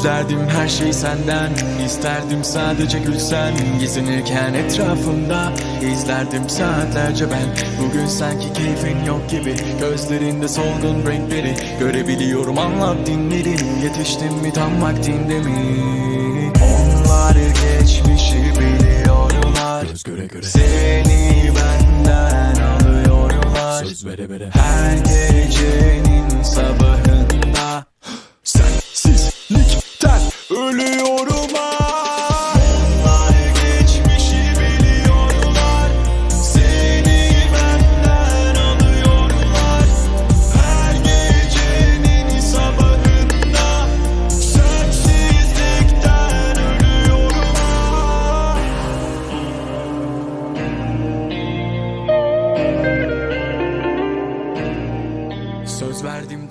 Gizlerdim her şeyi senden. İsterdim sadece gülsen. Gizlenirken etrafımda izlerdim saatlerce ben. Bugün sanki keyfin yok gibi. Gözlerinde solgun renkleri. Görebiliyorum anlat dinlerim Yetiştim mi tam vaktinde mi? Onlar geçmişi biliyorlar. Göz göre göre. Seni benden alıyorlar. Söz vere vere. Her gecenin Ölüyorum ah geçmişi biliyorlar Seni benden alıyorlar Her gecenin sabahında Sensizlikten ölüyorum Söz verdim